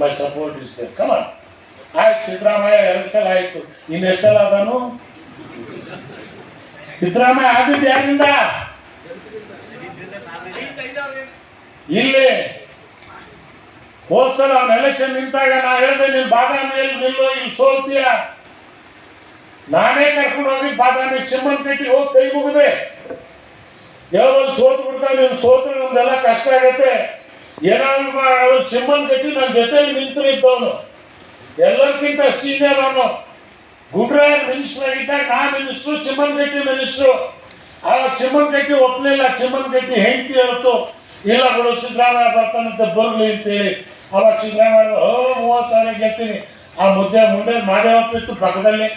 My support is there ಕಮ ಆಯ್ತು ಸಿದ್ದರಾಮಯ್ಯ, ಎರಡು ಸಲ ಆಯ್ತು. ಇನ್ನು ಎಷ್ಟು ಸಲ ಅದಾನು ಸಿದ್ದರಾಮಯ್ಯ ಆಗಿದ್ದು ಯಾರಿಂದ? ಇಲ್ಲಿ. ಹೋದ್ಸಲ ಅವ್ನ ಎಲೆಕ್ಷನ್ ನಿಂತಾಗ ನಾ ಹೇಳಿದೆ, ನೀನು ಬಾದಾಮಿಯಲ್ಲಿ ನಿಲ್ಲು, ಇಲ್ಲಿ ಸೋಲ್ತೀಯ? ನಾನೇ ಕರ್ಕೊಂಡು ಹೋಗಿ ಬಾದಾಮಿ ಚಿಮ್ಮನಕಟ್ಟಿ ಹೋಗಿ ಕೈ ಮುಗಿದೆ. ಯಾವಾಗ ಸೋತು ಬಿಡ್ತಾ ನೀನು ಸೋತ್ರೆ ನಮ್ದೆಲ್ಲ ಕಷ್ಟ ಆಗತ್ತೆ. ಏನಾದ್ರು ಮಾಡೋದು ಚಿಮ್ಮನ್ ಕಟ್ಟಿ ನನ್ನ ಜೊತೆಲಿ ನಿಂತು ಇದ್ದವನು ಎಲ್ಲರಿಗಿಂತ ಸೀನಿಯರ್ ಅವನು. ಗುಡ್ರಾಯ್ ಮಿನಿಸ್ಟರ್ ಆಗಿದ್ದಾಗ ನಾ ಮಿನಿಸ್ಟ್ರು ಚಿಮ್ಮನ್ ಕಟ್ಟಿ ಮಿನಿಸ್ಟ್ರು ಆಗ ಚಿಮ್ಮನ್ ಕಟ್ಟಿ ಒಪ್ಪಲಿಲ್ಲ ಚಿಮ್ಮನ್ ಕಟ್ಟಿ ಹೆಂಡತಿ ಹೇಳ್ತು. ಇಲ್ಲ ಬಿಡು, ಸಿದ್ದರಾಮಯ್ಯ ಬರ್ತಾನಂತೆ ಬರಲಿ ಅಂತೇಳಿ. ಅವಾಗ ಸಿದ್ದರಾಮಯ್ಯ ಓ ಮೂವತ್ತು ಸಾವಿರ ಗೆಲ್ತೀನಿ ಆ ಮುದ್ದೆ ಮುಂಡೆ ಮಾದೇವಪ್ಪ ಇತ್ತು ಪಕ್ಕದಲ್ಲಿ.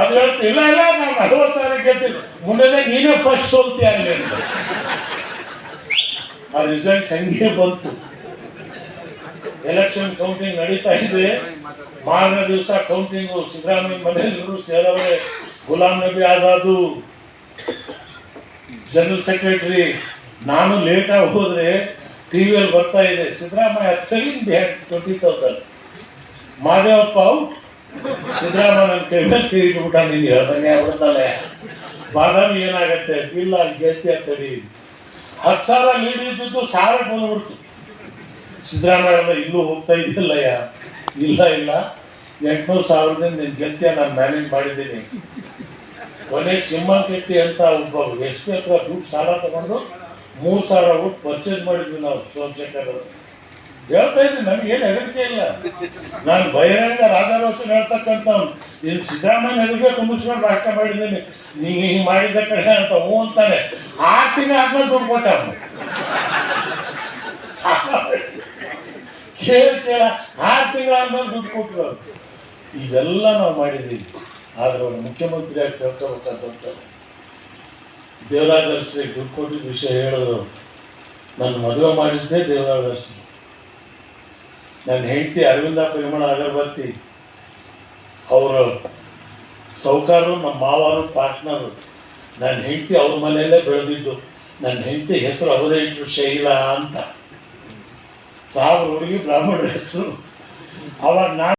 ಅದು ಹೇಳ್ತು, ಇಲ್ಲ ಇಲ್ಲ, ನಾನು ನಲವತ್ತು ಸಾವಿರ ಗೆಲ್ತೀನಿ ಮುಂದೆ ನೀನೇ ಫಸ್ಟ್ ಸೋಲ್ತಿ ಅಲ್ಲಿ ಆ ರಿಸಲ್ಟ್ ಹಂಗೆ ಬಂತು? ಎಲೆಕ್ಷನ್ ಕೌಂಟಿಂಗ್ ನಡೀತಾ ಇದೆ. ಮಾರನೇ ದಿವಸ ಕೌಂಟಿಂಗು ಸಿದ್ದರಾಮಯ್ಯ ಮನೆಯಲ್ಲರೂ ಸೇರವ್ರೆ. ಗುಲಾಂ ನಬಿ ಆಜಾದು. ಜನರಲ್ ಸೆಕ್ರೆಟರಿ ನಾನು ಲೇಟಾಗಿ ಹೋದ್ರೆ ಟಿವಿಯಲ್ಲಿ ಬರ್ತಾ ಇದೆ. Siddaramaiah thrilling behind twenty thousand Mahadevappa out Siddaramaiah ನನ್ನ ಕೈ ಮೇಲೆ ಕೈ ಇಟ್ಬಿಟ್ಟ, ನೀನು ಹೇಳ್ದಂಗೆ ಆಗ್ಬಿಡ್ತಾನೆ. ಬಾದಾಮಿ ಏನಾಗತ್ತೆ? ಇಲ್ಲ ಗೆಲ್ತಿ ಅಂತೇಳಿ. ಹತ್ತು ಸಾವಿರ ಲೀಡ್ ಇದ್ದಿದ್ದು ಸಾವಿರ ಬಂದ್ಬಿಡ್ತು. ಸಿದ್ದರಾಮಯ್ಯ ಇಲ್ಲೂ ಹೋಗ್ತಾ ಇದ್ದಿಲ್ಲ ಇಲ್ಲ ಇಲ್ಲ. ಎಂಟ್ನೂರು ಸಾವಿರದಿಂದ ನೀನು ಗೆಲ್ತಿಯ ನಾನು ಮ್ಯಾನೇಜ್ ಮಾಡಿದ್ದೀನಿ. ಕೊನೆ ಚಿಮ್ಮನಕಟ್ಟಿ ಅಂತ ಒಬ್ಬ ಎಸ್ ಪಿ ಹತ್ರ ದುಡ್ಡು ಸಾಲ ತಗೊಂಡು ಮೂರು ಸಾವಿರ ಊಟ ಪರ್ಚೇಸ್ ಮಾಡಿದ್ವಿ ನಾವು, ಸೋಮಶೇಖರ್ ಅವರು. ಹೇಳ್ತಾ ಇದ್ದೀನಿ, ನನಗೆ ಏನು ಹೆದರಿಕೆ ಇಲ್ಲ. ನಾನು ಬಹಿರಂಗ ರಾಜಾರೋಷನ್ ಹೇಳ್ತಕ್ಕಂಥ ನೀನು ಸಿದ್ದರಾಮಯ್ಯ ಹೆದರಿಕೆ ತುಂಬಿಸ್ಕೊಂಡು ರಾಷ್ಟ್ರ ಮಾಡಿದ್ದೀನಿ. ನೀನು ಹಿಂಗೆ ಮಾಡಿದ ಕಡೆ ಅಂತ ಹ್ಞೂ ಅಂತಾನೆ. ಆರು ತಿಂಗಳು ಆದ್ಮೇಲೆ ದುಡ್ಡು ಕೊಟ್ಟ. ಕೇಳ ಆರು ತಿಂಗಳಾದ್ಮೇಲೆ ದುಡ್ಡು ಕೊಟ್ಟರು. ಇದೆಲ್ಲ ನಾವು ಮಾಡಿದ್ದೀವಿ. ಆದ್ರೆ ಅವ್ರು ಮುಖ್ಯಮಂತ್ರಿ ಆಗಿ ತಿಳ್ಕೊಬೇಕಾದಂತ ದೇವರಾಜ ಅರಸಿ ದುಡ್ಡು ಕೊಟ್ಟಿದ್ದ ವಿಷಯ ಹೇಳಿದ್ರು ನನ್ನ ಮದುವೆ ಮಾಡಿಸಿದೆ ದೇವರಾಜ ಅರಸಿ ನನ್ನ ಹೆಂಡತಿ ಅರವಿಂದ ಪರಿಮಳ ಅಗರಬತ್ತಿ ಅವರು, ಸೌಕಾರರು, ನಮ್ಮ ಮಾವರು, ಪಾರ್ಟ್ನರು. ನನ್ನ ಹೆಂಡತಿ ಅವ್ರ ಮನೆಯಲ್ಲೇ ಬೆಳೆದಿದ್ದು. ನನ್ನ ಹೆಂಡತಿ ಹೆಸರು ಅವರೇ ಇಟ್ಟರು ಶೈಲಾ ಅಂತ. ಸಾವಿರ ಹುಡುಗಿ ಬ್ರಾಹ್ಮಣ ಹೆಸರು. ಅವಾಗ ನಾನು